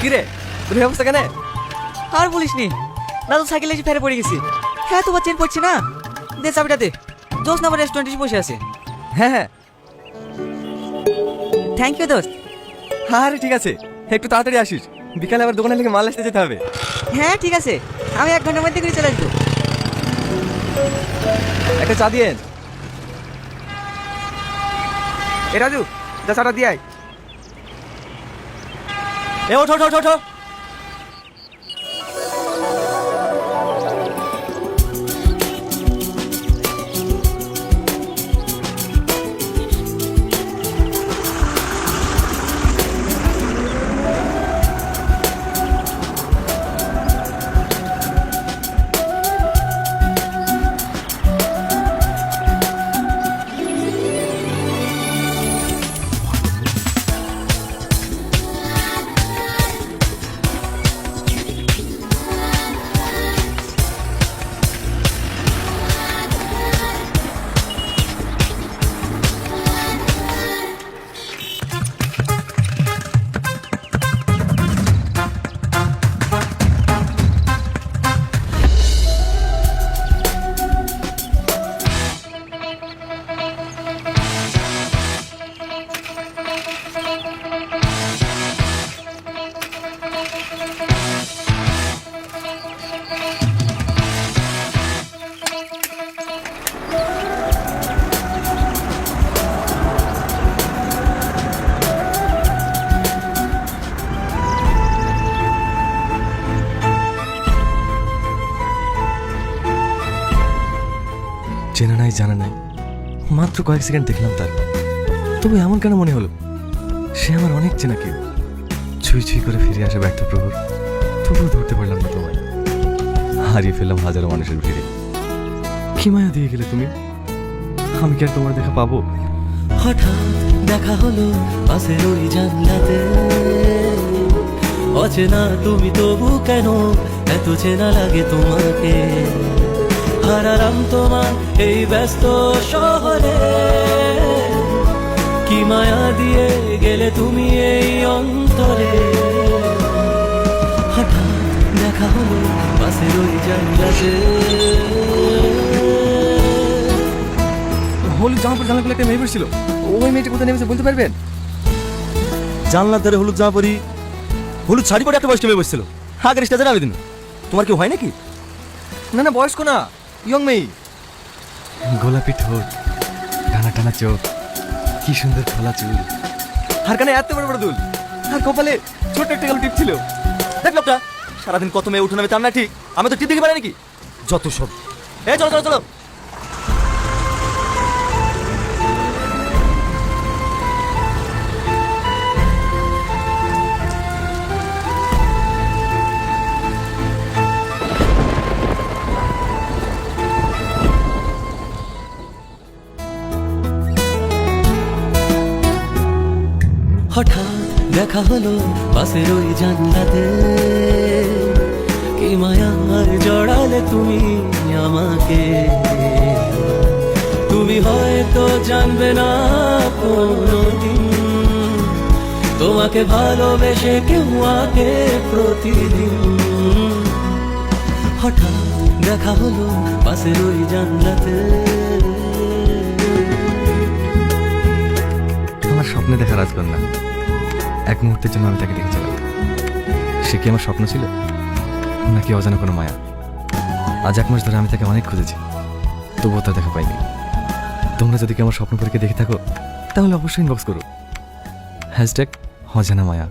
কি রে তোর অবস্থা কেন? আর বলিস নি দাদু সাইকেলে এসে ফেরে পড়ে গেছি। হ্যাঁ তোমার চেন পড়ছে না? দে চাবিটা দে। দোস্ত আমার রেস্টুরেন্টে বসে আছে। হ্যাঁ হ্যাঁ। থ্যাংক ইউ দোস্ত। আরে ঠিক আছে। একটু তাড়াতাড়ি আসিস। বিকালে আবার দোকানে থেকে মাল আসতে যেতে হবে। হ্যাঁ ঠিক আছে। আমি এক ঘণ্টার মধ্যে করে চলে আসব। একটা চা দিয়েন এ রাজু, যা চাটা দিয়ে আয়। 给我抽抽抽抽 নাই জানা নাই। মাত্র কয়েক সেকেন্ড দেখলাম তার। তবে এমন কেন মনে হলো? সে আমার অনেক চেনা কেউ। ছুঁই ছুঁই করে ফিরে আসে ব্যর্থ প্রভুর তবুও ধরতে পারলাম না তোমায়। হারিয়ে ফেললাম হাজারো মানুষের ভিড়ে। কি মায়া দিয়ে গেলে তুমি? আমি কি আর তোমার দেখা পাবো? হঠাৎ দেখা হলো পাশের ওই জানলাতে। অচেনা তুমি তবু কেন? এত চেনা লাগে তোমাকে। হারালাম তোমার এই ব্যস্ত শহরে। কি মায়া দিয়ে গেলে তুমি এই অন্তরে? হঠাৎ দেখা হলো পাশের ওই জানলাতে। হলুদ জামা পরে জানলা খুলে একটা মেয়ে বসছিল। ওই মেয়েটা কোথায় নেমেছে বলতে পারবেন? জানলার ধারে হলুদ জামা পরি। হলুদ শাড়ি পরে একটা বয়স্ক মেয়ে বসছিল। আগের স্টেজে নামে দিন। তোমার কি হয় নাকি? না না বয়স্ক না। ইয়ং মেয়ে গোলাপি ঠোঁট টানা টানা চোখ কি সুন্দর খোলা চুল। আর কানে এত বড় বড় দুল। আর কপালে ছোট একটা কালো টিপ ছিল। দেখ লোকটা সারাদিন কত মেয়ে উঠে নামে তার না ঠিক? আমি তো টিপ দেখে পারি নাকি যত সব। এ চলো চলো চলো। হঠাৎ দেখা হলো পাশের ওই জানলাতে। কি মায়ার জড়ালে তুমি আমাকে? তুমি হয়তো জানবে না কোনোদিন। তোমাকে ভালোবেসে কেউ আগে প্রতিদিন। হঠাৎ দেখা হলো পাশের ওই জানলাতে। আমার স্বপ্নে দেখা রাজকন্যা এক মুহূর্তের জন্য আমি তাকে দেখেছিলাম সে কি আমার স্বপ্ন ছিল? নাকি অজানা কোনো মায়া? আজ এক মাস ধরে আমি তাকে অনেক খুঁজেছি, তবুও তা দেখা পাইনি। তোমরা যদি কি আমার স্বপ্ন পরীকে দেখে থাকো, তাহলে অবশ্যই ইনবক্স করো। হ্যাশট্যাগ অজানা মায়া।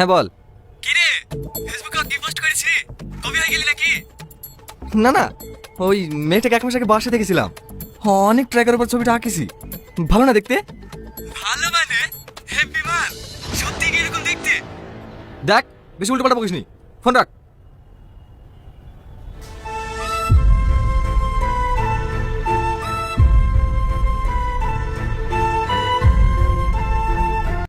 হ্যাঁ বল। কিরে ফেসবুকে কি পোস্ট করেছি কবি হয়ে গেলি নাকি? না না ওই মেয়েটাকে এক মাস আগে বাসা দেখেছিলাম অনেক ট্র্যাকের উপর ছবিটা আঁকেছি। ভালো না দেখতে? ভালো মানে? হ্যাপি মান। সত্যি কি এরকম দেখতে? দেখ বেশি উল্টো পাল্টা বকিস নি। ফোন রাখ।